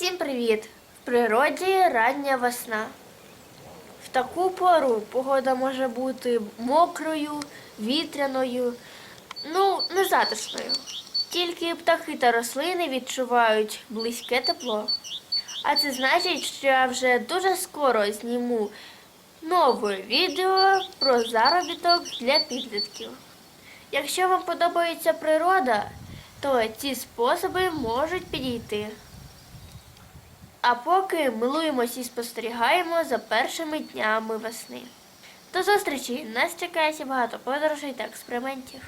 Всім привіт! В природі рання весна. В таку пору погода може бути мокрою, вітряною, ну, незатишною. Тільки птахи та рослини відчувають близьке тепло. А це значить, що я вже дуже скоро зніму нове відео про заробіток для підлітків. Якщо вам подобається природа, то ці способи можуть підійти. А поки милуємось і спостерігаємо за першими днями весни. До зустрічі! Нас чекає багато подорожей та експериментів.